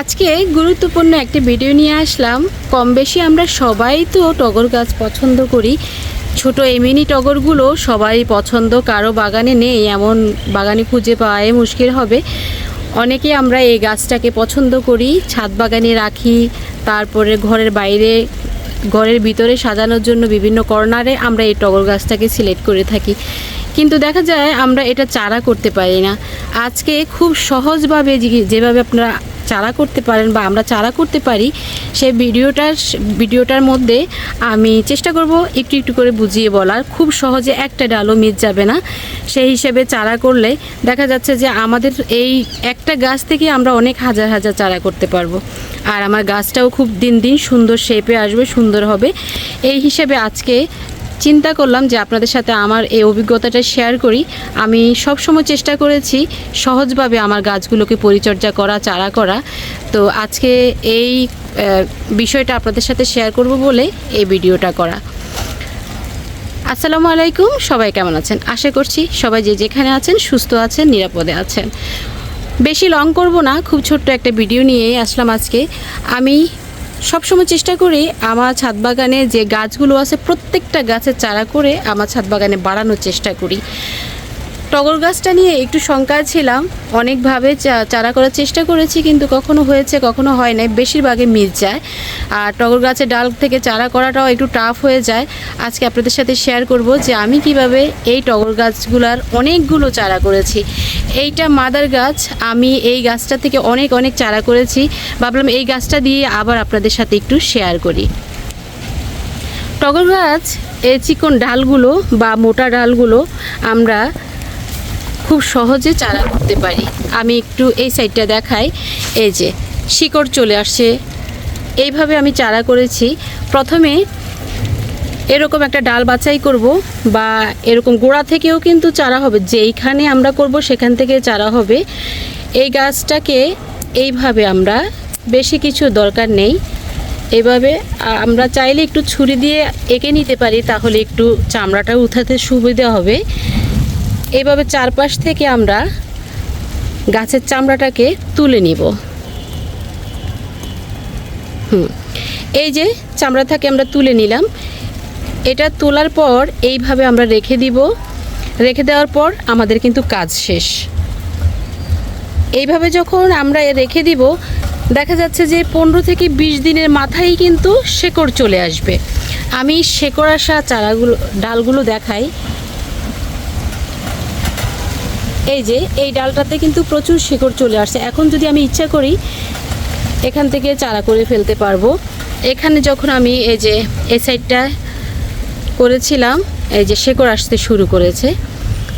আজকে গুরুত্বপূর্ণ একটি ভিডিও নিয়ে আসলাম। কম বেশি আমরা সবাই তো টগর গাছ পছন্দ করি। ছোট এই মিনি টগরগুলো সবাই পছন্দ, কারও বাগানে নেই, এমন বাগানে খুঁজে পাওয়াই মুশকিল হবে। অনেকে আমরা এই গাছটাকে পছন্দ করি, ছাদ বাগানে রাখি, তারপরে ঘরের বাইরে, ঘরের ভিতরে সাজানোর জন্য বিভিন্ন কর্নারে আমরা এই টগর গাছটাকে সিলেক্ট করে থাকি। কিন্তু দেখা যায় আমরা এটা চারা করতে পারি না। আজকে খুব সহজভাবে যেভাবে আপনারা চারা করতে পারেন বা আমরা চারা করতে পারি, সেই ভিডিওটার ভিডিওটার মধ্যে আমি চেষ্টা করব একটু একটু করে বুঝিয়ে বলার। খুব সহজে একটা ডালও মিস যাবে না। সেই হিসেবে চারা করলে দেখা যাচ্ছে যে আমাদের এই একটা গাছ থেকে আমরা অনেক হাজার হাজার চারা করতে পারব। আর আমার গাছটাও খুব দিন দিন সুন্দর শেপে আসবে, সুন্দর হবে। এই হিসেবে আজকে চিন্তা করলাম যে আপনাদের সাথে আমার এই অভিজ্ঞতাটা শেয়ার করি। আমি সবসময় চেষ্টা করেছি সহজভাবে আমার গাছগুলোকে পরিচর্যা করা, চারা করা। তো আজকে এই বিষয়টা আপনাদের সাথে শেয়ার করব বলে এই ভিডিওটা করা। আসসালামু আলাইকুম, সবাই কেমন আছেন? আশা করছি সবাই যে যেখানে আছেন, সুস্থ আছেন, নিরাপদে আছেন। বেশি লং করব না, খুব ছোট্ট একটা ভিডিও নিয়ে আসলাম আজকে। আমি সবসময় চেষ্টা করি আমার ছাদ বাগানে যে গাছগুলো আছে প্রত্যেকটা গাছের চারা করে আমার ছাদ বাগানে বাড়ানোর চেষ্টা করি। টগর গাছটা নিয়ে একটু শঙ্কায় ছিলাম। অনেকভাবে চারা করার চেষ্টা করেছি কিন্তু কখনো হয়েছে, কখনো হয় নাই। বেশিরভাগে মিস যায় আর টগর গাছের ডাল থেকে চারা করাটাও একটু টাফ হয়ে যায়। আজকে আপনাদের সাথে শেয়ার করব যে আমি কীভাবে এই টগর গাছগুলার অনেকগুলো চারা করেছি। এইটা মাদার গাছ, আমি এই গাছটা থেকে অনেক অনেক চারা করেছি। ভাবলাম এই গাছটা দিয়ে আবার আপনাদের সাথে একটু শেয়ার করি। টগর গাছ, এই চিকন ডালগুলো বা মোটা ডালগুলো আমরা খুব সহজে চারা করতে পারি। আমি একটু এই সাইডটা দেখাই। এই যে, শিকড় চলে আসছে। এইভাবে আমি চারা করেছি। প্রথমে এরকম একটা ডাল বাছাই করব বা এরকম গোড়া থেকেও কিন্তু চারা হবে। যেইখানে আমরা করব সেখান থেকে চারা হবে। এই গাছটাকে এইভাবে আমরা বেশি কিছু দরকার নেই। এভাবে আমরা চাইলে একটু ছুরি দিয়ে এঁকে নিতে পারি, তাহলে একটু চামড়াটা উঠাতে সুবিধা হবে। এইভাবে চারপাশ থেকে আমরা গাছের চামড়াটাকে তুলে নিব। হুম, এই যে চামড়া থেকে আমরা তুলে নিলাম, এটা তোলার পর এইভাবে আমরা রেখে দিব। রেখে দেওয়ার পর আমাদের কিন্তু কাজ শেষ। এইভাবে যখন আমরা রেখে দিব, দেখা যাচ্ছে যে পনেরো থেকে বিশ দিনের মাথায় কিন্তু শেকড় চলে আসবে। আমি শেকড় আসা চারাগুলো, ডালগুলো দেখাই। এই যে, এই ডালটাতে কিন্তু প্রচুর শিকড় চলে আসছে। এখন যদি আমি ইচ্ছা করি, এখান থেকে চারা করে ফেলতে পারব। এখানে যখন আমি এই যে, এই সাইডটা করেছিলাম, এই যে শেকড় আসতে শুরু করেছে।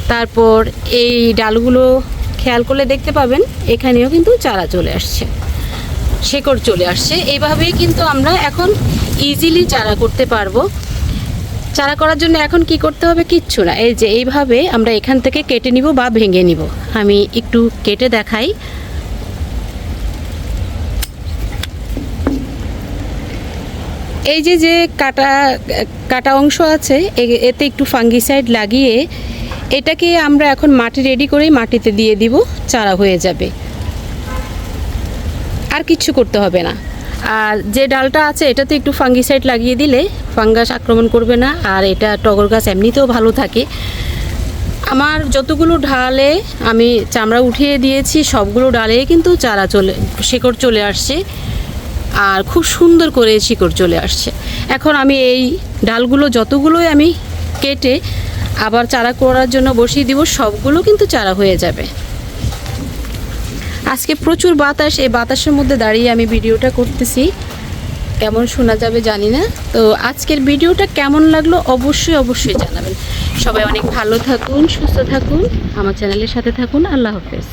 তারপর এই ডালগুলো খেয়াল করলে দেখতে পাবেন, এখানেও কিন্তু চারা চলে আসছে। শেকড় চলে আসছে। এইভাবেই কিন্তু আমরা এখন ইজিলি চারা করতে পারব। চারা করার জন্য এখন কি করতে হবে কিচ্ছু না। এই যে এইভাবে আমরা এখান থেকে কেটে নিব বা ভেঙে নিব। আমি একটু কেটে দেখাই। এই যে যে কাটা কাটা অংশ আছে এতে একটু ফাঙ্গিসাইড লাগিয়ে এটাকে আমরা এখন মাটি রেডি করেই মাটিতে দিয়ে দিব, চারা হয়ে যাবে। আর কিচ্ছু করতে হবে না। আর যে ডালটা আছে, এটাতে একটু ফাঙ্গিসাইড লাগিয়ে দিলে ফাঙ্গাস আক্রমণ করবে না, আর এটা টগর গাছ এমনিতেও ভালো থাকে। আমার যতগুলো ডালে আমি চামড়া উঠিয়ে দিয়েছি, সবগুলো ডালে কিন্তু চারা চলে, শিকড় চলে আসছে, আর খুব সুন্দর করে শিকড় চলে আসছে। এখন আমি এই ডালগুলো যতগুলোই আমি কেটে আবার চারা করার জন্য বসিয়ে দিব, সবগুলো কিন্তু চারা হয়ে যাবে। আজকে প্রচুর বাতাস, এই বাতাসের মধ্যে দাঁড়িয়ে আমি ভিডিওটা করতেছি। কেমন শোনা যাবে জানি না। তো আজকের ভিডিওটা কেমন লাগল অবশ্যই অবশ্যই জানাবেন। সবাই অনেক ভালো থাকুন, সুস্থ থাকুন, আমার চ্যানেলের সাথে থাকুন, আল্লাহ হাফেজ।